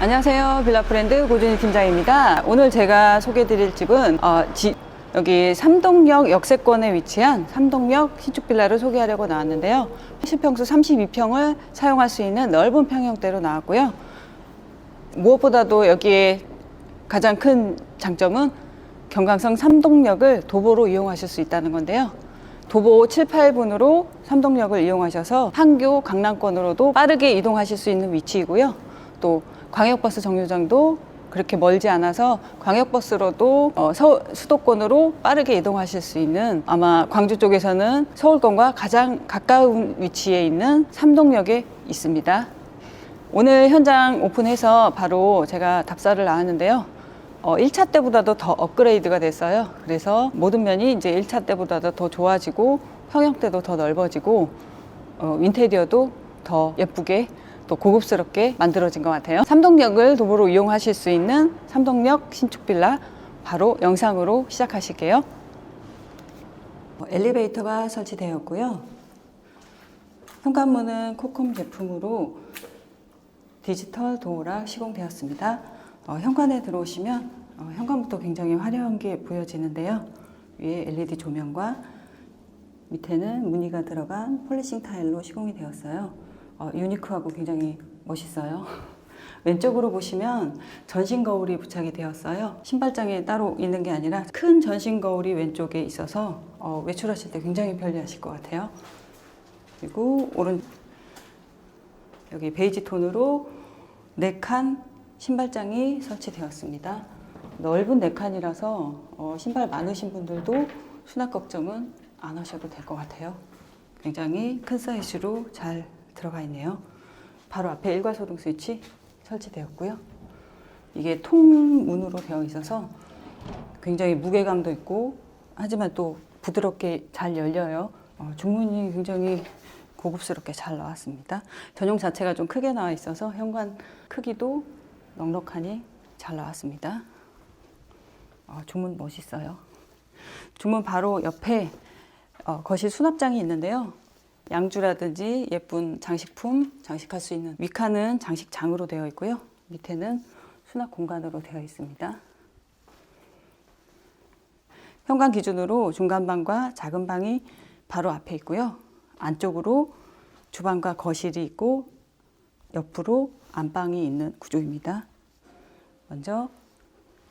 안녕하세요. 빌라프렌드 고준희 팀장입니다. 오늘 제가 소개해드릴 집은 어, 지- 여기 삼동역 역세권에 위치한 삼동역 신축 빌라를 소개하려고 나왔는데요. 실평수 32평을 사용할 수 있는 넓은 평형대로 나왔고요. 무엇보다도 여기에 가장 큰 장점은 경강성 삼동역을 도보로 이용하실 수 있다는 건데요. 도보 7, 8분으로 삼동역을 이용하셔서 판교 강남권으로도 빠르게 이동하실 수 있는 위치이고요. 또 광역버스 정류장도 그렇게 멀지 않아서 광역버스로도 어, 서- 수도권으로 빠르게 이동하실 수 있는 아마 광주 쪽에서는 서울권과 가장 가까운 위치에 있는 삼동역에 있습니다. 오늘 현장 오픈해서 바로 제가 답사를 나왔는데요. 어, 1차 때보다도 더 업그레이드가 됐어요. 그래서 모든 면이 이제 1차 때보다도 더 좋아지고 평형대도 더 넓어지고 어, 인테리어도 더 예쁘게 또 고급스럽게 만들어진 것 같아요. 삼동역을 도보로 이용하실 수 있는 삼동역 신축 빌라 바로 영상으로 시작하실게요. 어, 엘리베이터가 설치되었고요. 현관문은 코콤 제품으로 디지털 도어락 시공되었습니다. 어, 현관에 들어오시면 어, 현관부터 굉장히 화려한 게 보여지는데요. 위에 LED 조명과 밑에는 무늬가 들어간 폴리싱 타일로 시공이 되었어요. 어, 유니크하고 굉장히 멋있어요. 왼쪽으로 보시면 전신 거울이 부착이 되었어요. 신발장에 따로 있는 게 아니라 큰 전신 거울이 왼쪽에 있어서 어, 외출하실 때 굉장히 편리하실 것 같아요. 그리고 오른 여기 베이지 톤으로 네칸 신발장이 설치되었습니다. 넓은 네 칸이라서 어, 신발 많으신 분들도 수납 걱정은 안 하셔도 될 것 같아요. 굉장히 큰 사이즈로 잘 들어가 있네요. 바로 앞에 일괄소등 스위치 설치되었고요. 이게 통문으로 되어 있어서 굉장히 무게감도 있고 하지만 또 부드럽게 잘 열려요. 어, 중문이 굉장히 고급스럽게 잘 나왔습니다. 전용 자체가 좀 크게 나와 있어서 현관 크기도 넉넉하니 잘 나왔습니다. 어, 주문 멋있어요. 주문 바로 옆에 어, 거실 수납장이 있는데요. 양주라든지 예쁜 장식품 장식할 수 있는 위칸은 장식장으로 되어 있고요. 밑에는 수납 공간으로 되어 있습니다. 현관 기준으로 중간 방과 작은 방이 바로 앞에 있고요. 안쪽으로 주방과 거실이 있고 옆으로 안방이 있는 구조입니다. 먼저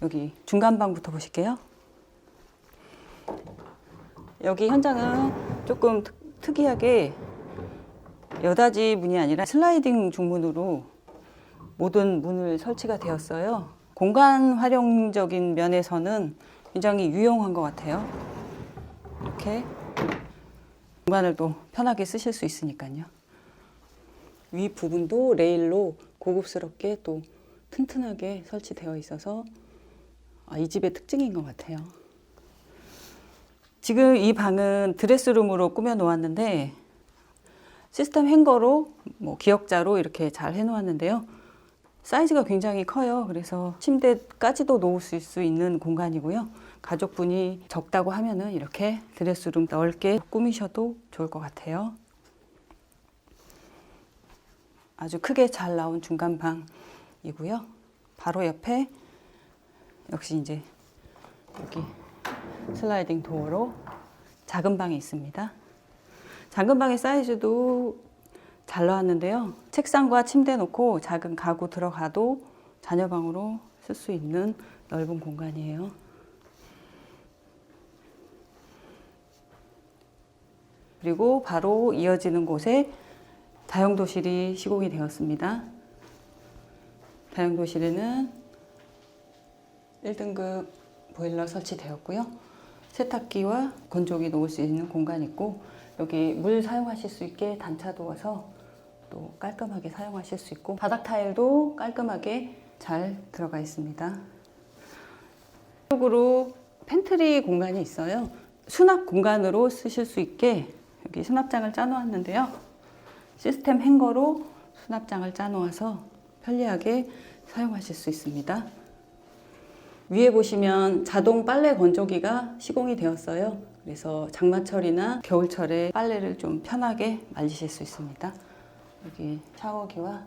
여기 중간 방부터 보실게요. 여기 현장은 조금 특- 특이하게 여닫이 문이 아니라 슬라이딩 중문으로 모든 문을 설치가 되었어요. 공간 활용적인 면에서는 굉장히 유용한 것 같아요. 이렇게 공간을 또 편하게 쓰실 수 있으니까요. 위 부분도 레일로 고급스럽게 또 튼튼하게 설치되어 있어서 아, 이 집의 특징인 것 같아요. 지금 이 방은 드레스룸으로 꾸며 놓았는데 시스템 행거로 뭐 기역자로 이렇게 잘 해놓았는데요. 사이즈가 굉장히 커요. 그래서 침대까지도 놓을 수 있는 공간이고요. 가족분이 적다고 하면은 이렇게 드레스룸 넓게 꾸미셔도 좋을 것 같아요. 아주 크게 잘 나온 중간 방이고요. 바로 옆에 역시 이제 여기 슬라이딩 도어로 작은 방이 있습니다. 작은 방의 사이즈도 잘 나왔는데요. 책상과 침대 놓고 작은 가구 들어가도 자녀 방으로 쓸 수 있는 넓은 공간이에요. 그리고 바로 이어지는 곳에 다용도실이 시공이 되었습니다. 다용도실에는 1등급 보일러 설치되었고요. 세탁기와 건조기 놓을 수 있는 공간이 있고 여기 물 사용하실 수 있게 단차 두어서 또 깔끔하게 사용하실 수 있고 바닥 타일도 깔끔하게 잘 들어가 있습니다. 쪽으로 팬트리 공간이 있어요. 수납 공간으로 쓰실 수 있게 여기 수납장을 짜놓았는데요. 시스템 행거로 수납장을 짜놓아서 편리하게 사용하실 수 있습니다. 위에 보시면 자동 빨래 건조기가 시공이 되었어요. 그래서 장마철이나 겨울철에 빨래를 좀 편하게 말리실 수 있습니다. 여기 샤워기와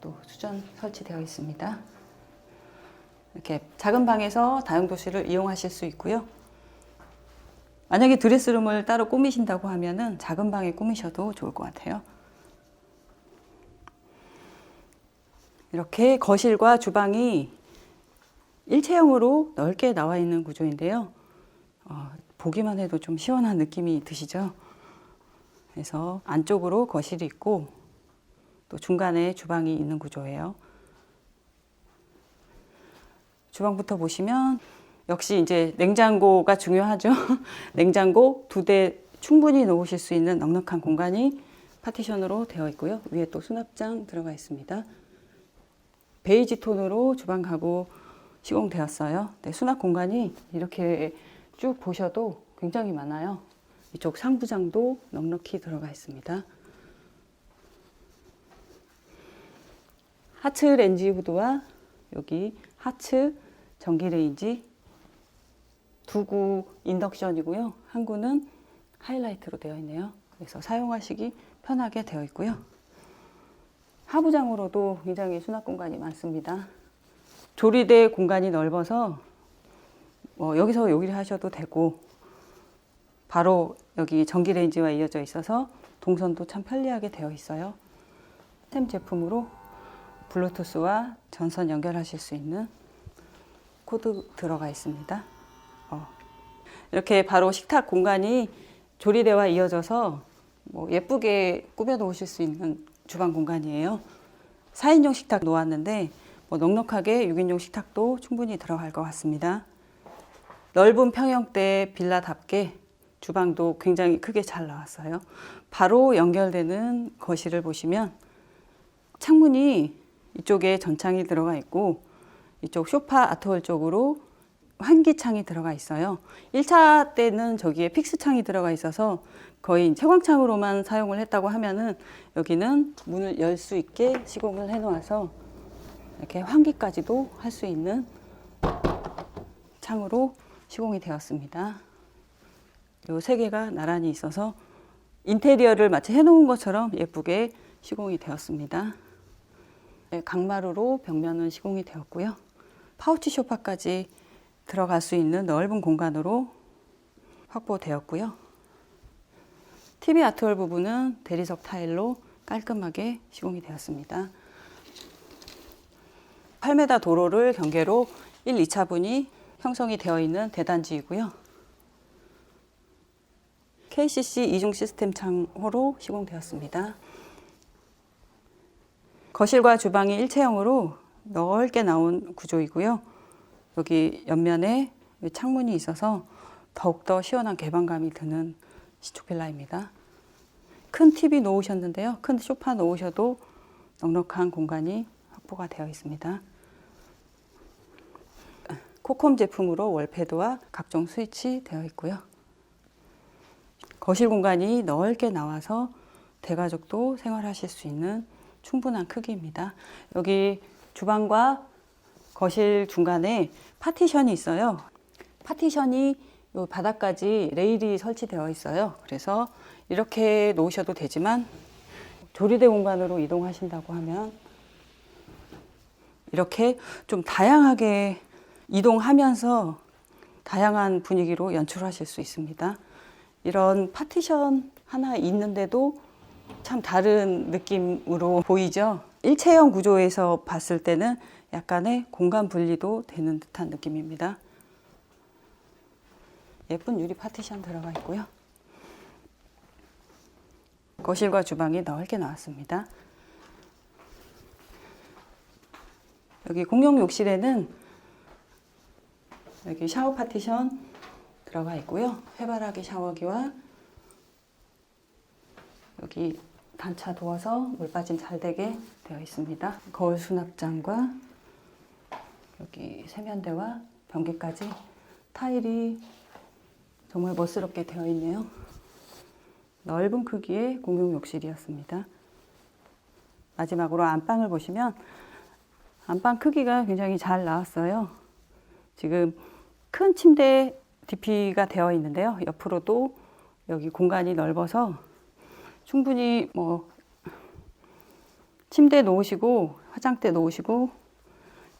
또 수전 설치되어 있습니다. 이렇게 작은 방에서 다용도실을 이용하실 수 있고요. 만약에 드레스룸을 따로 꾸미신다고 하면은 작은 방에 꾸미셔도 좋을 것 같아요. 이렇게 거실과 주방이 일체형으로 넓게 나와 있는 구조인데요. 어, 보기만 해도 좀 시원한 느낌이 드시죠? 그래서 안쪽으로 거실이 있고 또 중간에 주방이 있는 구조예요. 주방부터 보시면 역시 이제 냉장고가 중요하죠. 냉장고 두 대 충분히 놓으실 수 있는 넉넉한 공간이 파티션으로 되어 있고요. 위에 또 수납장 들어가 있습니다. 베이지 톤으로 주방 가구 시공되었어요. 네, 수납 공간이 이렇게 쭉 보셔도 굉장히 많아요. 이쪽 상부장도 넉넉히 들어가 있습니다. 하츠 렌지 후드와 여기 하츠 전기 레인지 두 구 인덕션이고요. 한 구는 하이라이트로 되어 있네요. 그래서 사용하시기 편하게 되어 있고요. 하부장으로도 굉장히 수납 공간이 많습니다. 조리대 공간이 넓어서 뭐 여기서 요리를 하셔도 되고 바로 여기 전기 레인지와 이어져 있어서 동선도 참 편리하게 되어 있어요. 스템 제품으로 블루투스와 전선 연결하실 수 있는 코드 들어가 있습니다. 어. 이렇게 바로 식탁 공간이 조리대와 이어져서 뭐 예쁘게 꾸며 놓으실 수 있는 주방 공간이에요. 4인용 식탁 놓았는데 뭐 넉넉하게 6인용 식탁도 충분히 들어갈 것 같습니다. 넓은 평형대 빌라답게 주방도 굉장히 크게 잘 나왔어요. 바로 연결되는 거실을 보시면 창문이 이쪽에 전창이 들어가 있고 이쪽 소파 아트홀 쪽으로 환기창이 들어가 있어요. 1차 때는 저기에 픽스창이 들어가 있어서 거의 채광창으로만 사용을 했다고 하면은 여기는 문을 열 수 있게 시공을 해 놓아서 이렇게 환기까지도 할 수 있는 창으로 시공이 되었습니다. 요세 개가 나란히 있어서 인테리어를 마치 해놓은 것처럼 예쁘게 시공이 되었습니다. 네, 강마루로 벽면은 시공이 되었고요. 파우치 소파까지 들어갈 수 있는 넓은 공간으로 확보되었고요. TV 아트월 부분은 대리석 타일로 깔끔하게 시공이 되었습니다. 8m 도로를 경계로 1, 2차분이 형성이 되어 있는 대단지이고요. KCC 이중 시스템 창호로 시공되었습니다. 거실과 주방이 일체형으로 넓게 나온 구조이고요. 여기 옆면에 창문이 있어서 더욱더 시원한 개방감이 드는 시축 빌라입니다. 큰 TV 놓으셨는데요. 큰 소파 놓으셔도 넉넉한 공간이 확보가 되어 있습니다. 코콤 제품으로 월패드와 각종 스위치 되어 있고요. 거실 공간이 넓게 나와서 대가족도 생활하실 수 있는 충분한 크기입니다. 여기 주방과 거실 중간에 파티션이 있어요. 파티션이 요 바닥까지 레일이 설치되어 있어요. 그래서 이렇게 놓으셔도 되지만 조리대 공간으로 이동하신다고 하면 이렇게 좀 다양하게 이동하면서 다양한 분위기로 연출하실 수 있습니다. 이런 파티션 하나 있는데도 참 다른 느낌으로 보이죠. 일체형 구조에서 봤을 때는 약간의 공간 분리도 되는 듯한 느낌입니다. 예쁜 유리 파티션 들어가 있고요. 거실과 주방이 넓게 나왔습니다. 여기 공용 욕실에는 여기 샤워 파티션 들어가 있고요. 해바라기 샤워기와 여기 단차 도어서 물 빠짐 잘 되게 되어 있습니다. 거울 수납장과 여기 세면대와 변기까지 타일이 정말 멋스럽게 되어 있네요. 넓은 크기의 공용 욕실이었습니다. 마지막으로 안방을 보시면 안방 크기가 굉장히 잘 나왔어요. 지금 큰 침대 DP가 되어 있는데요. 옆으로도 여기 공간이 넓어서 충분히 뭐 침대 놓으시고 화장대 놓으시고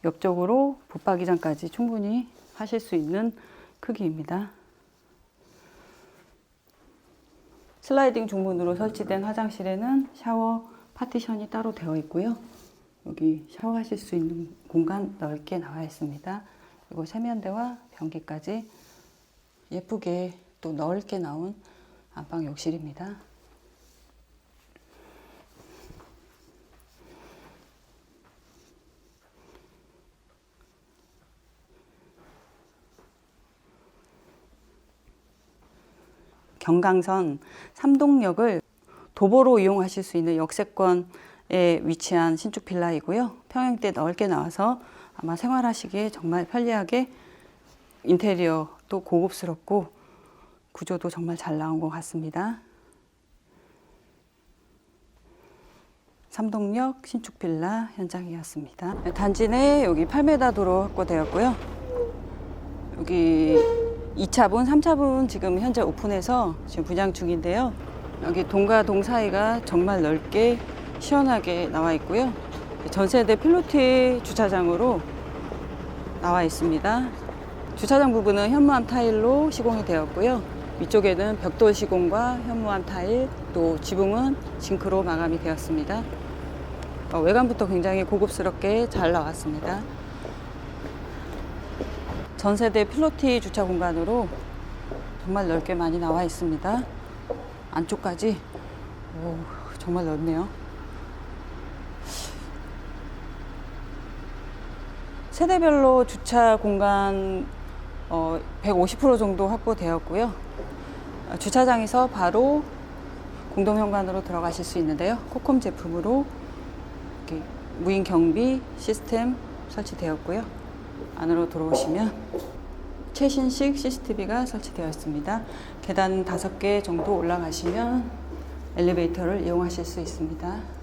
옆쪽으로 붙박이장까지 충분히 하실 수 있는 크기입니다. 슬라이딩 중문으로 설치된 화장실에는 샤워 파티션이 따로 되어 있고요. 여기 샤워하실 수 있는 공간 넓게 나와 있습니다. 그리고 세면대와 변기까지 예쁘게 또 넓게 나온 안방 욕실입니다. 경강선 삼동역을 도보로 이용하실 수 있는 역세권에 위치한 신축 빌라이고요. 평형대 넓게 나와서 아마 생활하시기에 정말 편리하게 인테리어도 고급스럽고 구조도 정말 잘 나온 것 같습니다. 삼동역 신축 빌라 현장이었습니다. 단지 내 여기 8m 도로 확보되었고요. 여기 2차분, 3차분 지금 현재 오픈해서 지금 분양 중인데요. 여기 동과 동 사이가 정말 넓게 시원하게 나와 있고요. 전세대 필로티 주차장으로 나와 있습니다. 주차장 부분은 현무암 타일로 시공이 되었고요. 위쪽에는 벽돌 시공과 현무암 타일, 또 지붕은 징크로 마감이 되었습니다. 어, 외관부터 굉장히 고급스럽게 잘 나왔습니다. 전세대 필로티 주차 공간으로 정말 넓게 많이 나와 있습니다. 안쪽까지 오, 정말 넓네요. 세대별로 주차 공간 어, 150% 정도 확보되었고요. 어, 주차장에서 바로 공동 현관으로 들어가실 수 있는데요. 코컴 제품으로 무인 경비 시스템 설치되었고요. 안으로 들어오시면 최신식 CCTV가 설치되어 있습니다. 계단 5개 정도 올라가시면 엘리베이터를 이용하실 수 있습니다.